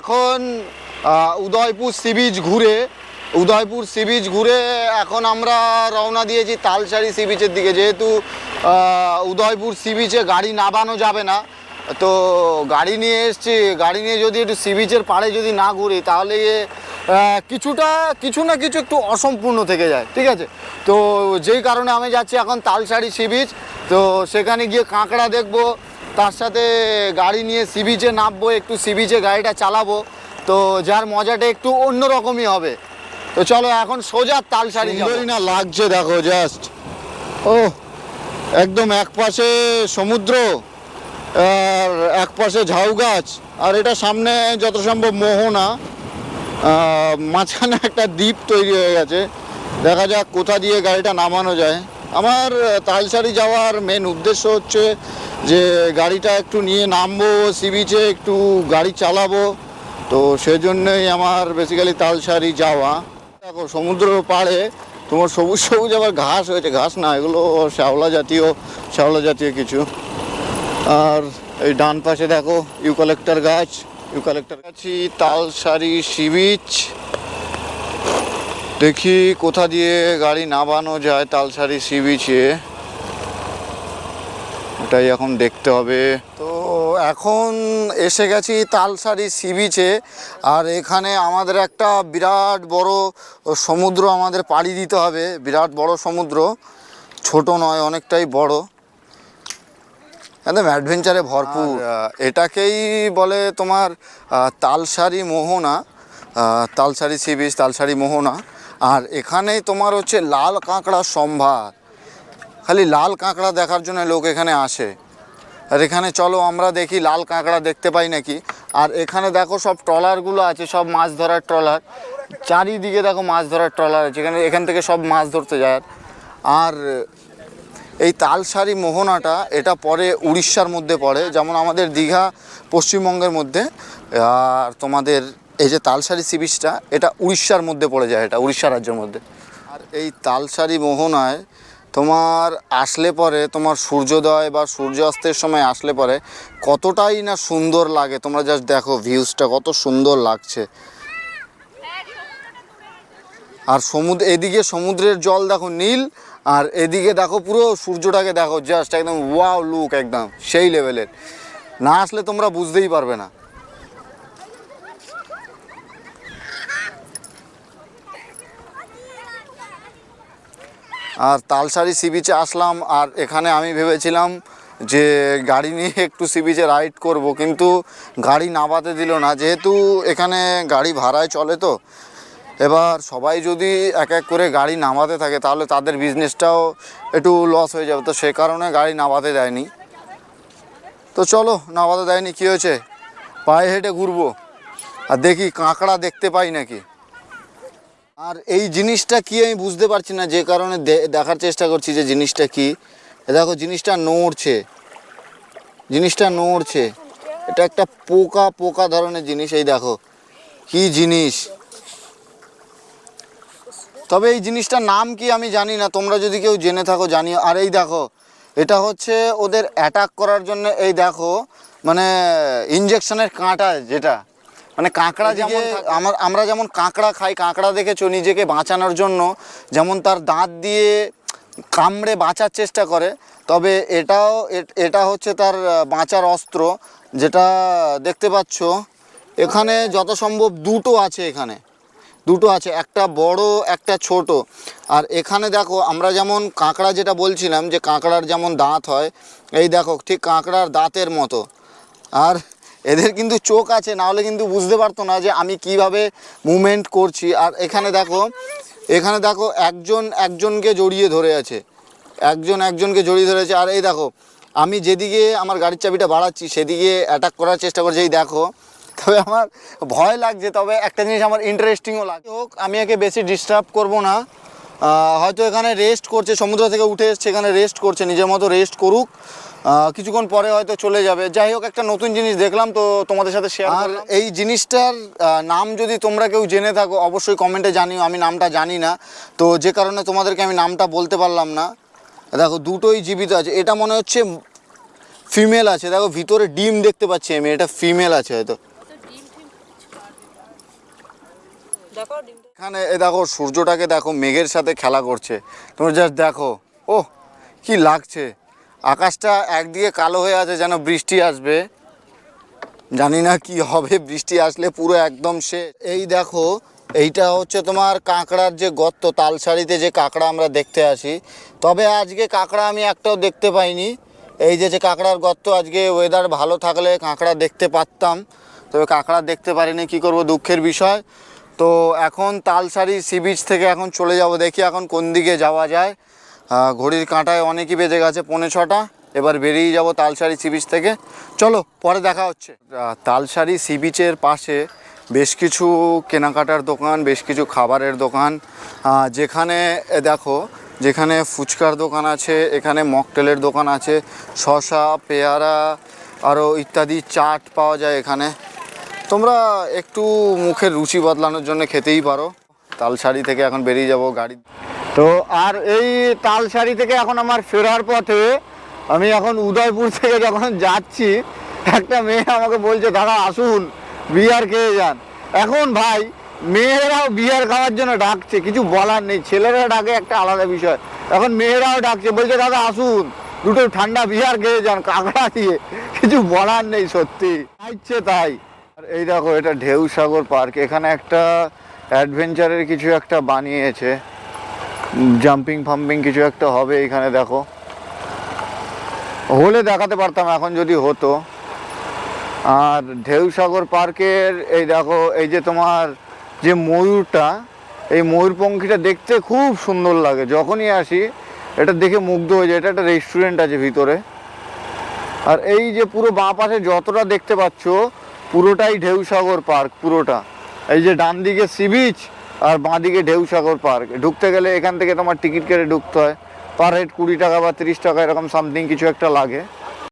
এখন Udaipur sea beach ঘুরে, Udaipur sea beach ঘুরে এখন আমরা রওনা দিয়েছি তালসারি সি বিচের দিকে। যেহেতু উদয়পুর সি বিচে গাড়ি নামানো যাবে না, তো গাড়ি নিয়ে এসছি। গাড়ি নিয়ে যদি একটু সি বিচের পাড়ে যদি না ঘুরি, তাহলে কিছুটা, কিছু না কিছু একটু অসম্পূর্ণ থেকে যায়, ঠিক আছে? তো যেই কারণে আমি যাচ্ছি এখন তালসারি সি বিচ তো সেখানে গিয়ে কাঁকড়া দেখব তার সাথে গাড়ি নিয়ে সি বিচে নামবো, একটু সি বিচে গাড়িটা চালাবো। তো যার মজাটা একটু অন্যরকমই হবে। তো চলো এখন সোজা তালসারি সুন্দরই না লাগছে, দেখো জাস্ট ও, একদম এক পাশে সমুদ্র, আর এক পাশে ঝাউ গাছ। আর এটা সামনে যত সম্ভব মোহনা। মাঝখানে একটা দ্বীপ তৈরি হয়ে গেছে। দেখা যাক কোথা দিয়ে গাড়িটা নামানো যায়। আমার তালসারি যাওয়ার মেন উদ্দেশ্য হচ্ছে যে গাড়িটা একটু নিয়ে নামবো সি বিচে একটু গাড়ি চালাবো। তো সেজন্যই আমার বেসিক্যালি তালসারি যাওয়া। দেখো, সমুদ্রের পাড়ে তোমার সবুজ সবুজ আবার ঘাস হয়েছে। ঘাস না, এগুলো শ্যাওলা জাতীয় শ্যাওলা জাতীয় কিছু। আর এই ডান পাশে দেখো, ইউকালেক্টার গাছ। ইউকালেক্টার গাছি তালসারি সি বিচ দেখি কোথা দিয়ে গাড়ি নামানো যায় তালসারি সি বিচে ওটাই এখন দেখতে হবে। তো এখন এসে গেছি তালসারি সি বিচে আর এখানে আমাদের একটা বিরাট বড় সমুদ্র আমাদের পাড়ি দিতে হবে। বিরাট বড় সমুদ্র ছোট নয় অনেকটাই বড়। একদম অ্যাডভেঞ্চারে ভরপুর। এটাকেই বলে তোমার তালসারি মোহনা। তালসারি সি বিচ তালসারি মোহনা। আর এখানেই তোমার হচ্ছে লাল কাঁকড়ার সম্ভার। খালি লাল কাঁকড়া দেখার জন্য লোক এখানে আসে। আর এখানে চলো আমরা দেখি, লাল কাঁকড়া দেখতে পাই নাকি। আর এখানে দেখো সব ট্রলারগুলো আছে, সব মাছ ধরার ট্রলার। চারিদিকে দেখো মাছ ধরার ট্রলার আছে, এখানে এখান থেকে সব মাছ ধরতে যায়। আর এই তালসারি মোহনাটা, এটা পরে উড়িষ্যার মধ্যে পড়ে, যেমন আমাদের দীঘা পশ্চিমবঙ্গের মধ্যে। আর তোমাদের এই যে তালসারি সি বিচটা এটা উড়িষ্যার মধ্যে পড়ে যায় এটা, উড়িষ্যা রাজ্যের মধ্যে। আর এই তালসারি মোহনায় তোমার আসলে পরে তোমার সূর্যোদয় বা সূর্যাস্তের সময় আসলে পরে কতটাই না সুন্দর লাগে, তোমরা জাস্ট দেখো ভিউজটা কত সুন্দর লাগছে। আর সমুদ্র, এদিকে সমুদ্রের জল দেখো নীল, আর এদিকে দেখো পুরো সূর্যটাকে দেখো জাস্ট একদম ওয়াও লুক একদম, সেই লেভেলের না আসলে তোমরা বুঝতেই পারবে না। আর তালসারি সি বিচে আসলাম, আর এখানে আমি ভেবেছিলাম যে গাড়ি নিয়ে একটু সি বিচে রাইড করব, কিন্তু গাড়ি নামাতে দিল না। যেহেতু এখানে গাড়ি ভাড়ায় চলে তো, এবার সবাই যদি এক এক করে গাড়ি নামাতে থাকে, তাহলে তাদের বিজনেসটাও একটু লস হয়ে যাবে। তো সে কারণে গাড়ি নামাতে দেয়নি। তো চলো, নামাতে দেয়নি, কী হয়েছে? পায়ে হেঁটে ঘুরবো। আর দেখি কাঁকড়া দেখতে পাই নাকি। আর এই জিনিসটা কি আমি বুঝতে পারছি না, যে কারণে দেখার চেষ্টা করছি যে জিনিসটা কি। দেখো, জিনিসটা নড়ছে। জিনিসটা নড়ছে। এটা একটা পোকা পোকা ধরনের জিনিস, এই দেখো। কি জিনিস? তবে এই জিনিসটার নাম কি আমি জানি না, তোমরা যদি কেউ জেনে থাকো, জানিও। আর এই দেখো, এটা হচ্ছে ওদের অ্যাটাক করার জন্য, এই দেখো মানে ইঞ্জেকশনের কাঁটা যেটা। মানে কাঁকড়া যেমন আমার আমরা যেমন কাঁকড়া খাই কাঁকড়া দেখেছ নিজেকে বাঁচানোর জন্য যেমন তার দাঁত দিয়ে কামড়ে বাঁচার চেষ্টা করে তবে এটাও এটা হচ্ছে তার বাঁচার অস্ত্র যেটা দেখতে পাচ্ছ এখানে যত সম্ভব দুটো আছে এখানে। দুটো আছে একটা বড় একটা ছোট। আর এখানে দেখো আমরা যেমন কাঁকড়া যেটা বলছিলাম যে কাঁকড়ার যেমন দাঁত হয় এই দেখো ঠিক কাঁকড়ার দাঁতের মতো। আর এদের কিন্তু চোখ আছে, না হলে কিন্তু বুঝতে পারতো না যে আমি কীভাবে মুভমেন্ট করছি। আর এখানে দেখো এখানে দেখো একজন একজনকে জড়িয়ে ধরে আছে একজন একজনকে জড়িয়ে ধরেছে। আর এই দেখো, আমি যেদিকে আমার গাড়ির চাবিটা বাড়াচ্ছি, সেদিকে অ্যাটাক করার চেষ্টা করছি। এই দেখো, তবে আমার ভয় লাগছে, তবে একটা জিনিস আমার ইন্টারেস্টিংও লাগে। হোক, আমি একে বেশি ডিস্টার্ব করব না। হয়তো এখানে রেস্ট করছে সমুদ্র থেকে উঠে এসছে এখানে রেস্ট করছে নিজের মতো রেস্ট করুক। কিছুক্ষণ পরে হয়তো চলে যাবে। যাই হোক একটা নতুন জিনিস দেখলাম তো তোমাদের সাথে শেয়ার আর এই জিনিসটার নাম যদি তোমরা কেউ জেনে থাকো অবশ্যই কমেন্টে জানিও আমি নামটা জানি না। তো যে কারণে তোমাদেরকে আমি নামটা বলতে পারলাম না। দেখো দুটোই জীবিত আছে। এটা মনে হচ্ছে ফিমেল আছে। দেখো ভিতরে ডিম দেখতে পাচ্ছি আমি এটা ফিমেল আছে হয়তো। দেখো ডিমটা এখানে এ দেখো, সূর্যটাকে দেখো, মেঘের সাথে খেলা করছে। তোমরা জাস্ট দেখো। ও কি লাগছে। আকাশটা একদিকে কালো হয়ে আছে, যেন বৃষ্টি আসবে। জানি না কি হবে, বৃষ্টি আসলে পুরো একদম সে এই দেখো, এইটা হচ্ছে তোমার কাঁকড়ার যে গর্ত তালসারিতে যে কাঁকড়া আমরা দেখতে আসি। তবে আজকে কাঁকড়া আমি একটাও দেখতে পাইনি। এই যে যে কাঁকড়ার গর্ত, আজকে ওয়েদার ভালো থাকলে কাঁকড়া দেখতে পারতাম। তবে কাঁকড়া দেখতে পারিনি, কি করব, দুঃখের বিষয়। তো এখন তালসারি সি বিচ থেকে এখন চলে যাব। দেখি এখন কোন দিকে যাওয়া যায়। ঘড়ির কাঁটায় অনেকই বেজে গেছে পৌনে ছটা। এবার বেরিয়ে যাব তালসারি সি বিচ থেকে। চলো, পরে দেখা হচ্ছে। তালসারি সি বিচের পাশে বেশ কিছু কেনাকাটার দোকান, বেশ কিছু খাবারের দোকান। যেখানে দেখো, যেখানে ফুচকার দোকান আছে, এখানে মকটেলের দোকান আছে, শসা, পেয়ারা আরও ইত্যাদি চাট পাওয়া যায় এখানে। তোমরা একটু মুখের রুচি বদলানোর জন্য খেতেই পারো। তালসারি থেকে এখন বেরিয়ে যাব গাড়ি। তো আর এই তালসারি থেকে এখন আমার ফেরার পথে আমি এখন উদয়পুর থেকে যখন যাচ্ছি, একটা মেয়ে আমাকে বলছে, দাদা, আসুন, বিয়ার খেয়ে যান। এখন ভাই, মেয়েরাও বিয়ার খাওয়ার জন্য ডাকছে, কিছু বলার নেই, ছেলেরা ডাকে একটা আলাদা বিষয়। এখন মেয়েরাও ডাকছে, বলছে, দাদা, আসুন, দুটো ঠান্ডা বিয়ার খেয়ে যান কাঁকড়া দিয়ে। কিছু বলার নেই সত্যি। ইচ্ছে তাই। এই দেখো, এটা ঢেউ সাগর পার্ক। এখানে একটা অ্যাডভেঞ্চারের কিছু একটা বানিয়েছে। জাম্পিং ফাম্পিং কিছু একটা হবে এখানে, দেখো। হলে দেখাতে পারতাম, এখন যদি হতো। আর ঢেউ সাগর পার্কের এই দেখো, এই যে তোমার যে ময়ূরটা, এই ময়ূরপঙ্খীটা দেখতে খুব সুন্দর লাগে। যখনই আসি, এটা দেখে মুগ্ধ হয়ে যায়। এটা একটা রেস্টুরেন্ট আছে ভিতরে। আর এই যে পুরো বাঁ পাশে যতটা দেখতে পাচ্ছ পুরোটাই ঢেউসাগর পার্ক, পুরোটা। এই যে ডান দিকে সি বিচ আর বাঁ দিকে ঢেউসাগর পার্ক। ঢুকতে গেলে এখান থেকে তোমার টিকিট কেটে ঢুকতে হয়। পার হেড কুড়ি টাকা বা তিরিশ টাকা এরকম সামথিং কিছু একটা লাগে।